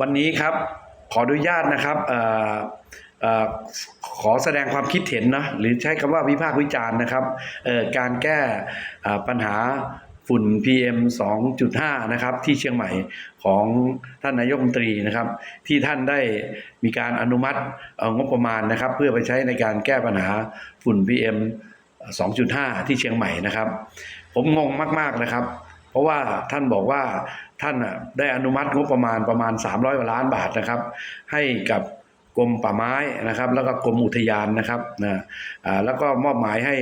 วันนี้ครับขออนุญาตนะครับออขอแสดงความคิดเห็นนะหรือใช้คำว่าวิพากษ์วิจารณ์นะครับการแก้ปัญหาฝุ่น PM 2.5 นะครับที่เชียงใหม่ของท่านนายกรัฐมนตรีนะครับ ที่ท่านได้มีการอนุมัติงบประมาณนะครับ เพื่อไปใช้ในการแก้ปัญหาฝุ่น PM 2.5 ที่เชียงใหม่นะครับ ผมงงมาก ๆ นะครับ ราะว่าท่านบอกว่าท่านได้อนุมัติงบประมาณประมาณ 300กว่าล้านบาทนะครับ ให้กับกรมป่าไม้นะครับ แล้วก็กรมอุทยานนะครับนะแล้วก็มอบหมายให้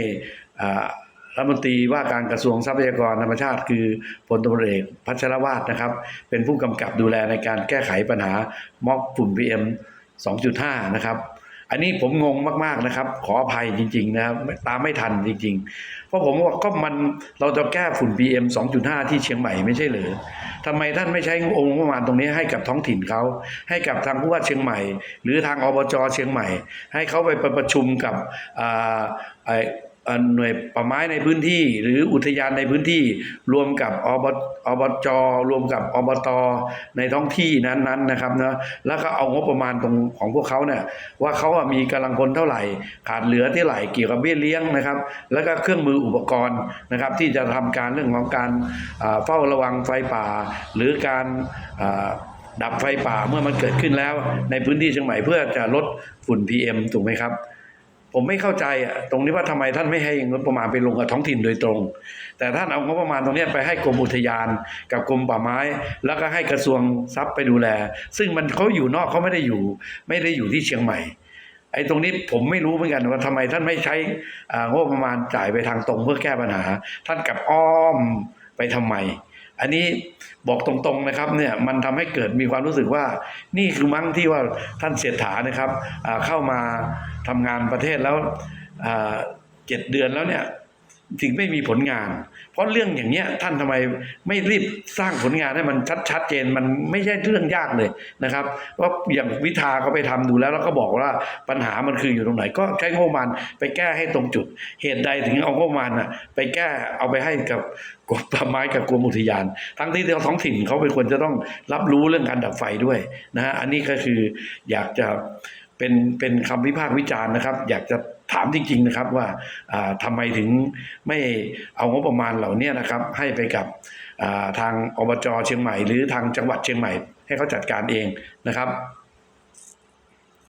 รัฐมนตรีว่าการกระทรวงทรัพยากรธรรมชาติ คือพลตำรวจเอกพัชรวาทนะครับ เป็นผู้กำกับดูแลในการแก้ไขปัญหาม็อกฝุ่น PM 2.5 นะครับ อันนี้ผมงงมากๆนะครับ ขออภัยจริง ๆ นะครับตามไม่ทันจริง ๆ เพราะผมว่าก็มันเราจะแก้ฝุ่น PM 2.5 ที่เชียงใหม่ไม่ใช่เหรือทำไมท่านไม่ใช้องค์ประมาณตรงนี้ให้กับท้องถิ่นเขา ให้กับทางผู้ว่าเชียงใหม่ หรือทางอบจเชียงใหม่ ให้เขาไปประชุมกับอ่าไอ หน่วยป่าไม้ในพื้นที่ หรืออุทยานในพื้นที่ รวมกับอบอบจรวมกับอบตในท้องที่นั้นๆนะครับนะแล้วก็เอางบประมาณตรงของพวกเขาเนี่ยว่าเขาอะมีกำลังพลเท่าไหร่ ขาดเหลือเท่าไหร่เกี่ยวกับเบี้ยเลี้ยงนะครับ แล้วก็เครื่องมืออุปกรณ์นะครับ ที่จะทำการเรื่องของการเฝ้าระวังไฟป่า หรือการดับไฟป่าเมื่อมันเกิดขึ้นแล้วในพื้นที่เชียงใหม่เพื่อจะลดฝุ่น PM ถูกไหมครับ ผมไม่เข้าใจอะตรงนี้ว่าทำไมท่านไม่ให้งบประมาณไปลงกับท้องถิ่นโดยตรง แต่ท่านเอางบประมาณตรงนี้ไปให้กรมอุทยาน กับกรมป่าไม้ แล้วก็ให้กระทรวงทรัพย์ไปดูแล ซึ่งมันเขาอยู่นอกเขาไม่ได้อยู่ ไม่ได้อยู่ที่เชียงใหม่ไอ้ตรงนี้ผมไม่รู้เหมือนกันว่าทำไมท่านไม่ใช้อ่างบประมาณจ่ายไปทางตรงเพื่อแก้ปัญหา ท่านกลับอ้อมไปทำไม อันนี้บอกตรงๆนะครับเนี่ยมันทำให้เกิดมีความรู้สึกว่า นี่คือมั้งที่ว่าท่านเศรษฐานะครับเข้ามาทำงานประเทศแล้วเจ็ดเดือนแล้วเนี่ย ถึงไม่มีผลงาน เพราะเรื่องอย่างเนี้ยท่านทำไมไม่รีบสร้างผลงานให้มันชัดชัดเจนมันไม่ใช่เรื่องยากเลยนะครับว่าอย่างวิธาเขาไปทำดูแล้ว แล้วก็บอกว่าปัญหามันคืออยู่ตรงไหน ก็ใช้งบประมาณไปแก้ให้ตรงจุด เหตุใดถึงเอางบประมาณน่ะไปแก้เอาไปให้กับกรมป่าไม้กับกรมอุทยาน ทั้งที่ท้องถิ่นเขาเป็นควรจะต้องรับรู้เรื่องการดับไฟด้วยนะฮะอันนี้ก็คืออยากจะ เป็นเป็นคำวิพากษ์วิจารณ์นะครับ อยากจะถามจริง ๆนะครับว่าทำาไมถึงไม่เอางบประมาณเหล่านี้นะครับ ให้ไปกับทางอบจเชียงใหม่ หรือทางจังหวัดเชียงใหม่ ให้เขาจัดการเองนะครับ